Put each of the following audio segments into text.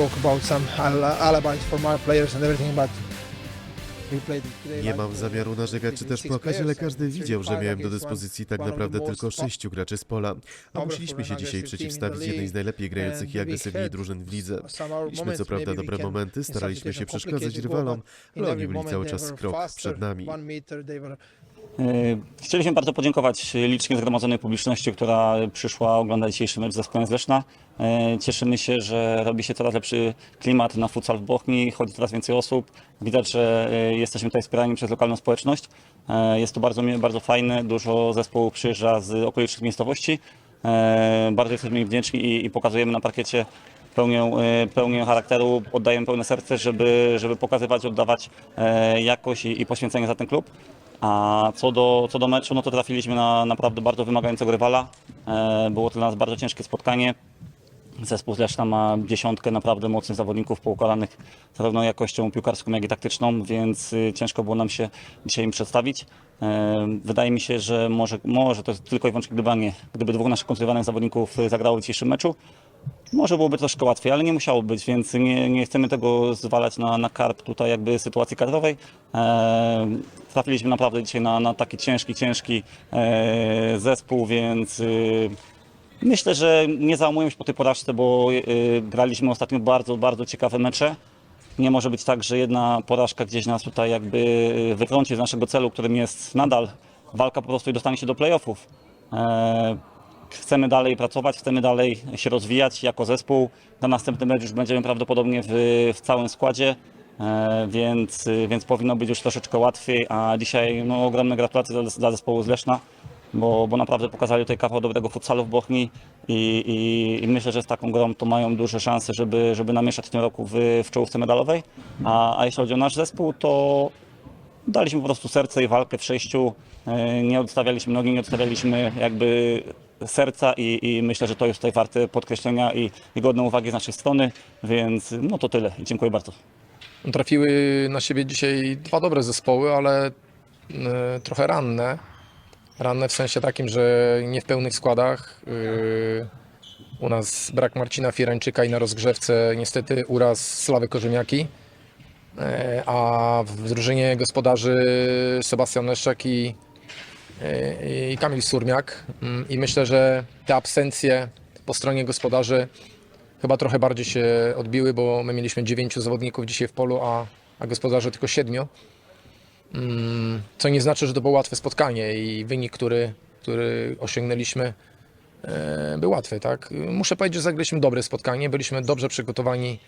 talk about some al- alibis players and everything, but Nie mam zamiaru narzekać czy też płakać, ale każdy widział, że 35 miałem do dyspozycji tak naprawdę tylko sześciu graczy z pola, a musieliśmy się dzisiaj przeciwstawić jednej z najlepiej grających i agresywniej drużyn w lidze. Mieliśmy co prawda dobre momenty, staraliśmy się przeszkadzać rywalom, ale oni byli cały czas krok przed nami. Yy, Chcieliśmy bardzo podziękować licznie zgromadzonej publiczności, która przyszła oglądać dzisiejszy mecz ze Skłem z. Yy, Cieszymy się, że robi się coraz lepszy klimat na futsal w Bochni, chodzi coraz więcej osób. Widać, że yy, jesteśmy tutaj wspierani przez lokalną społeczność. Jest to bardzo, bardzo fajne, dużo zespołów przyjeżdża z okolicznych miejscowości. Bardzo jesteśmy im wdzięczni i, i pokazujemy na parkiecie pełnię, yy, pełnię charakteru, oddajemy pełne serce, żeby, żeby pokazywać, oddawać yy, jakość i, i poświęcenie za ten klub. A co do, co do meczu, no to trafiliśmy na naprawdę bardzo wymagającego rywala. E, Było to dla nas bardzo ciężkie spotkanie. Zespół Leszna ma dziesiątkę naprawdę mocnych zawodników poukładanych zarówno jakością piłkarską, jak i taktyczną, więc y, ciężko było nam się dzisiaj im przedstawić. E, Wydaje mi się, że może, może to jest tylko i wyłącznie gdybanie. Gdyby dwóch naszych kontrywanych zawodników y, zagrało w dzisiejszym meczu, może byłoby troszkę łatwiej, ale nie musiało być, więc nie, nie chcemy tego zwalać na, na karp tutaj jakby sytuacji kadrowej. E, trafiliśmy naprawdę dzisiaj na, na taki ciężki, ciężki e, zespół, więc y, myślę, że nie załamują się po tej porażce, bo y, graliśmy ostatnio bardzo, bardzo ciekawe mecze. Nie może być tak, że jedna porażka gdzieś nas tutaj jakby y, wytrąci z naszego celu, którym jest nadal walka po prostu i dostanie się do playoffów. E, Chcemy dalej pracować, chcemy dalej się rozwijać jako zespół. Na następny mecz już będziemy prawdopodobnie w, w całym składzie, e, więc, więc powinno być już troszeczkę łatwiej. A dzisiaj no, ogromne gratulacje dla, dla zespołu z Leszna, bo, bo naprawdę pokazali tutaj kawał dobrego futsalu w Bochni i, i, i myślę, że z taką grą to mają duże szanse, żeby, żeby namieszać w tym roku w, w czołówce medalowej. A, a jeśli chodzi o nasz zespół, to daliśmy po prostu serce i walkę w sześciu. E, Nie odstawialiśmy nogi, nie odstawialiśmy jakby serca i, i myślę, że to jest tutaj warte podkreślenia i, i godne uwagi z naszej strony, więc no to tyle dziękuję bardzo. Trafiły na siebie dzisiaj dwa dobre zespoły, ale e, trochę ranne. Ranne w sensie takim, że nie w pełnych składach. E, u nas brak Marcina Fierańczyka i na rozgrzewce niestety uraz Sławy Korzemiaki. E, a w drużynie gospodarzy Sebastian Leszczak i, i Kamil Surmiak. Mm, I myślę, że te absencje po stronie gospodarzy chyba trochę bardziej się odbiły, bo my mieliśmy dziewięciu zawodników dzisiaj w polu, a, a gospodarze tylko siedmiu. Mm, Co nie znaczy, że to było łatwe spotkanie i wynik, który, który osiągnęliśmy, e, był łatwy. Tak? Muszę powiedzieć, że zagraliśmy dobre spotkanie, byliśmy dobrze przygotowani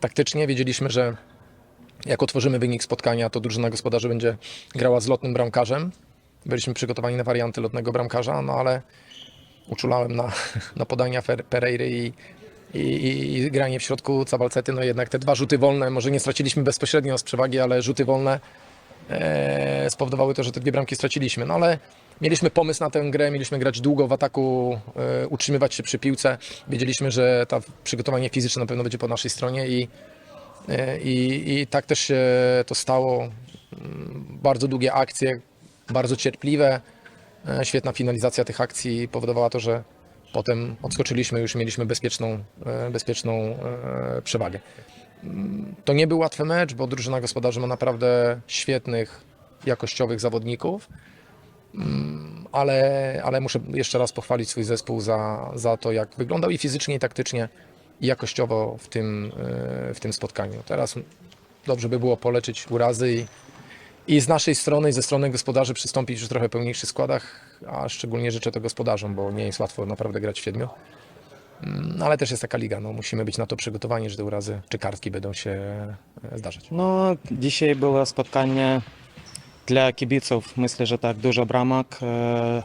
taktycznie, wiedzieliśmy, że jak otworzymy wynik spotkania, to drużyna gospodarzy będzie grała z lotnym bramkarzem. Byliśmy przygotowani na warianty lotnego bramkarza, no ale uczulałem na, na podania Pereiry i, i, i, i granie w środku Cabalcety, no jednak te dwa rzuty wolne, może nie straciliśmy bezpośrednio z przewagi, ale rzuty wolne e, spowodowały to, że te dwie bramki straciliśmy. No ale mieliśmy pomysł na tę grę, mieliśmy grać długo w ataku, e, utrzymywać się przy piłce. Wiedzieliśmy, że to przygotowanie fizyczne na pewno będzie po naszej stronie i, e, i, i tak też się to stało. Mm, Bardzo długie akcje, bardzo cierpliwe. E, Świetna finalizacja tych akcji powodowała to, że potem odskoczyliśmy, już mieliśmy bezpieczną, e, bezpieczną e, przewagę. Mm, To nie był łatwy mecz, bo drużyna gospodarzy ma naprawdę świetnych, jakościowych zawodników, Mm, ale, ale muszę jeszcze raz pochwalić swój zespół za, za to, jak wyglądał i fizycznie, i taktycznie, i jakościowo w tym, w tym spotkaniu. Teraz dobrze by było poleczyć urazy i, i z naszej strony, i ze strony gospodarzy przystąpić już w trochę pełniejszych składach, a szczególnie życzę to gospodarzom, bo nie jest łatwo naprawdę grać w siedmiu. Mm, Ale też jest taka liga, no, musimy być na to przygotowani, że te urazy czy kartki będą się e, zdarzać. No, dzisiaj było spotkanie dla kibiców. Myślę, że tak dużo bramek e,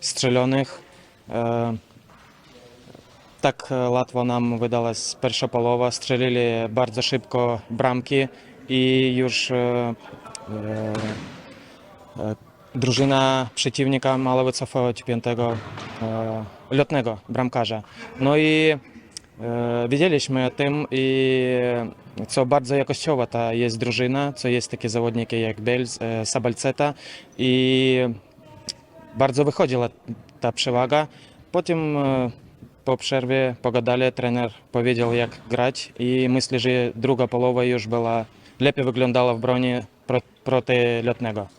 strzelonych. E, tak e, łatwo nam wydалась pierwsza połowa. Strzelili bardzo szybko bramki i już e, e, e, drużyna przeciwnika mała wycofać piątego e, lotnego bramkarza. No i e, wiedzieliśmy o tym i co bardzo jakościowa ta jest drużyna, co jest takie zawodniki jak Bels, e, Sabalceta i bardzo wychodziła ta przewaga. Potem e, po przerwie pogadali, trener powiedział jak grać i myślę, że druga połowa już była lepiej wyglądała w broni pro, proty Lotnego.